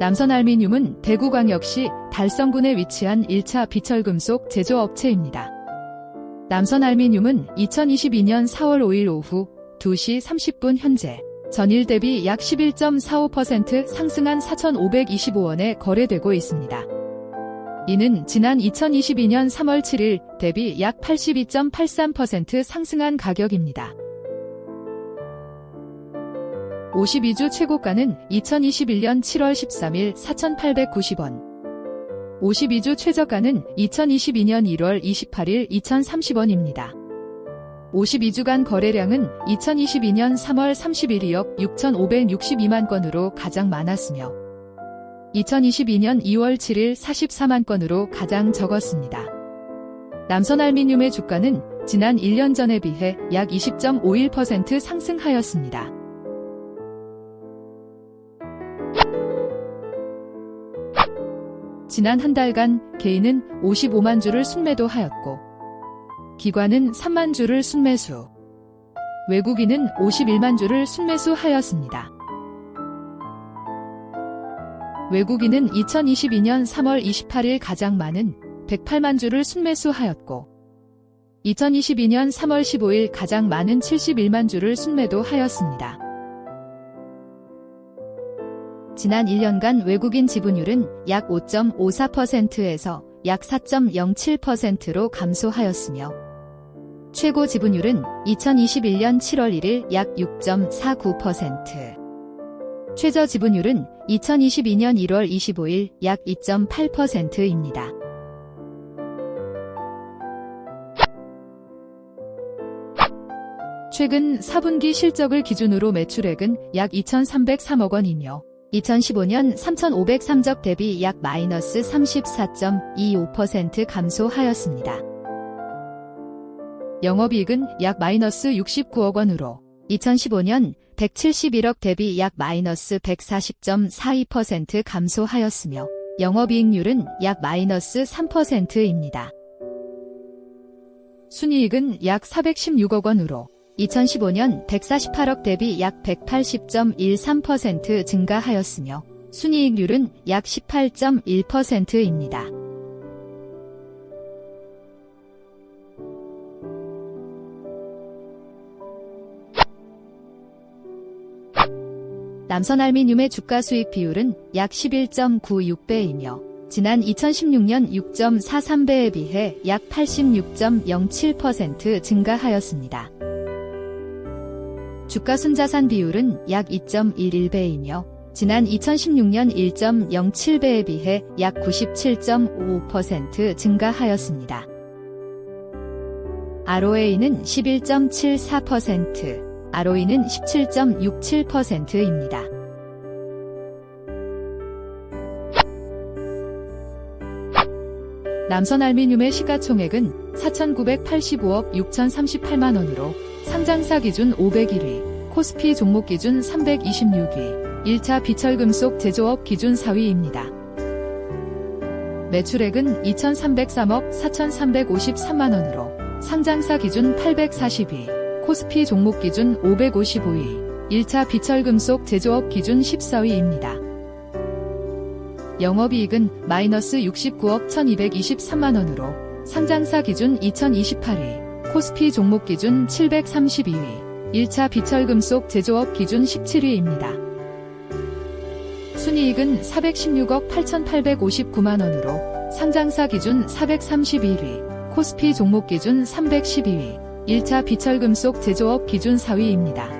남선알미늄은 대구광역시 달성군에 위치한 1차 비철금속 제조업체입니다. 남선알미늄은 2022년 4월 5일 오후 2시 30분 현재 전일 대비 약 11.45% 상승한 4,525원에 거래되고 있습니다. 이는 지난 2022년 3월 7일 대비 약 82.83% 상승한 가격입니다. 52주 최고가는 2021년 7월 13일 4,890원. 52주 최저가는 2022년 1월 28일 2,030원입니다. 52주간 거래량은 2022년 3월 31일억 6,562만 건으로 가장 많았으며 2022년 2월 7일 44만 건으로 가장 적었습니다. 남선알미늄의 주가는 지난 1년 전에 비해 약 20.51% 상승하였습니다. 지난 한 달간 개인은 55만 주를 순매도 하였고 기관은 3만 주를 순매수, 외국인은 51만 주를 순매수 하였습니다. 외국인은 2022년 3월 28일 가장 많은 108만 주를 순매수하였고 2022년 3월 15일 가장 많은 71만 주를 순매도하였습니다. 지난 1년간 외국인 지분율은 약 5.54%에서 약 4.07%로 감소하였으며 최고 지분율은 2021년 7월 1일 약 6.49%, 최저 지분율은 2022년 1월 25일 약 2.8%입니다. 최근 4분기 실적을 기준으로 매출액은 약 2,303억 원이며 2015년 3,503적 대비 약 마이너스 34.25% 감소하였습니다. 영업이익은 약 마이너스 69억 원으로 2015년 171억 대비 약 마이너스 140.42% 감소하였으며 영업이익률은 약 마이너스 3%입니다. 순이익은 약 416억 원으로 2015년 148억 대비 약 180.13% 증가하였으며 순이익률은 약 18.1%입니다. 남선알미늄의 주가 수익 비율은 약 11.96배이며 지난 2016년 6.43배에 비해 약 86.07% 증가하였습니다. 주가 순자산 비율은 약 2.11배이며 지난 2016년 1.07배에 비해 약 97.55% 증가하였습니다. ROA는 11.74%, ROE는 17.67%입니다. 남선 알미늄의 시가총액은 4,985억 6,038만 원으로 상장사 기준 501위, 코스피 종목 기준 326위, 1차 비철금속 제조업 기준 4위입니다. 매출액은 2,303억 4,353만 원으로 상장사 기준 840위, 코스피 종목 기준 555위, 1차 비철금속 제조업 기준 14위입니다. 영업이익은 마이너스 69억 1223만 원으로 상장사 기준 2028위, 코스피 종목 기준 732위, 1차 비철금속 제조업 기준 17위입니다. 순이익은 416억 8859만 원으로 상장사 기준 431위, 코스피 종목 기준 312위, 1차 비철금속 제조업 기준 4위입니다.